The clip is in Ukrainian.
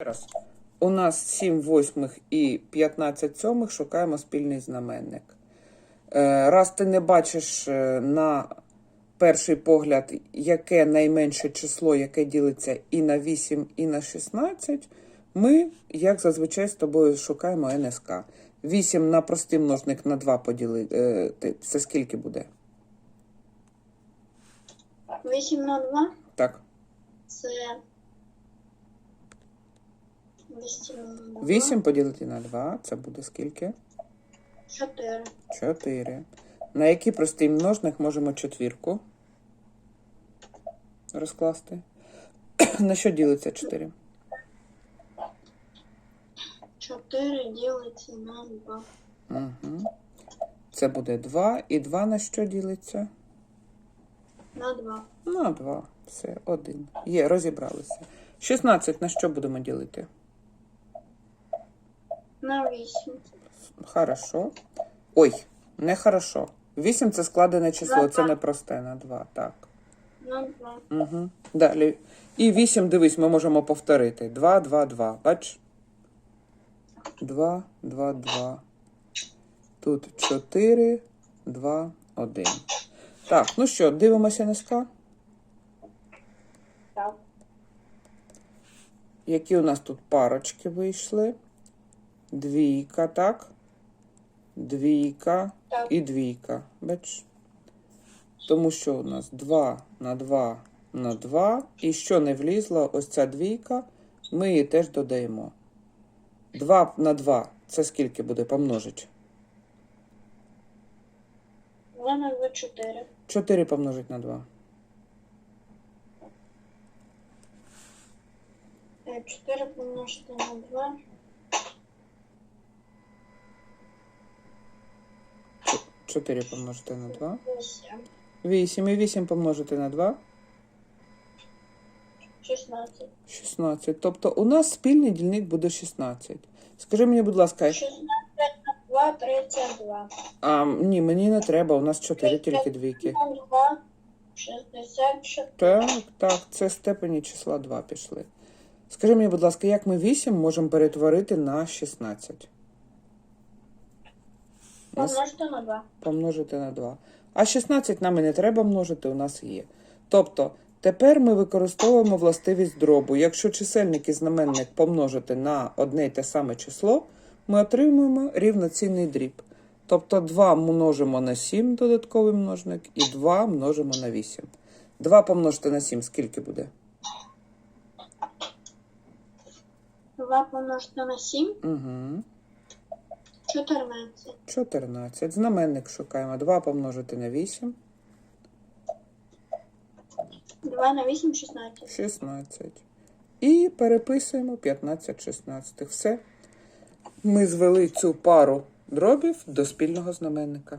Раз. У нас 7 восьмих і 15 сьомих шукаємо спільний знаменник. Е, Раз ти не бачиш е, на перший погляд, яке найменше число, яке ділиться і на 8, і на 16, ми, як зазвичай, з тобою шукаємо НСК. 8 на простий множник на 2 поділити. Це скільки буде? 8 на 2 Так. це 8 на 2. 8 поділити на 2, це буде скільки? 4. 4. На який простий множник можемо четвірку розкласти? На що ділиться 4? 4 ділиться на 2. Угу. Це буде 2. І 2 на що ділиться? На 2. На 2. Все, 1. Є, розібралися. 16 на що будемо ділити? На 8. Хорошо. Ой, не хорошо. 8 це складене число, На це два. не просте на 2. Так. На 2. Угу. Далі. І 8, дивись, ми можемо повторити. 2, 2, 2. Бач? 2, 2, 2. Тут 4, 2, 1. Так, ну що, дивимося НСК? Так. Які у нас тут парочки вийшли? Двійка, так? Двійка Так. і двійка. Бач? Тому що у нас 2 на 2 на 2. І що не влізло, ось ця двійка, ми її теж додаємо. 2 на 2 це скільки буде помножити? 2 на 2 4. 4 помножить на 2. 4 помножити на 2. 4 помножити на 2. 8. 8 і 8 помножити на 2. 16. 16. Тобто у нас спільний дільник буде 16. Скажи мені, будь ласка, 16 на 2 32. а ні, мені не треба, у нас 4 тільки двійки. 2 64. Так, так, це степені числа 2 пішли. Скажи мені, будь ласка, як ми 8 можемо перетворити на 16? Помножити на 2. Помножити на 2. А 16 нам і не треба множити, у нас є. Тобто, тепер ми використовуємо властивість дробу. Якщо чисельник і знаменник помножити на одне й те саме число, ми отримуємо рівноцінний дріб. Тобто 2 множимо на 7 додатковий множник і 2 множимо на 8. 2 помножити на 7 скільки буде? 2 помножити на 7. Угу. 14. 14. Знаменник шукаємо. 2 помножити на 8. 2 на 8 16. 16. І переписуємо 15 16. Все. Ми звели цю пару дробів до спільного знаменника.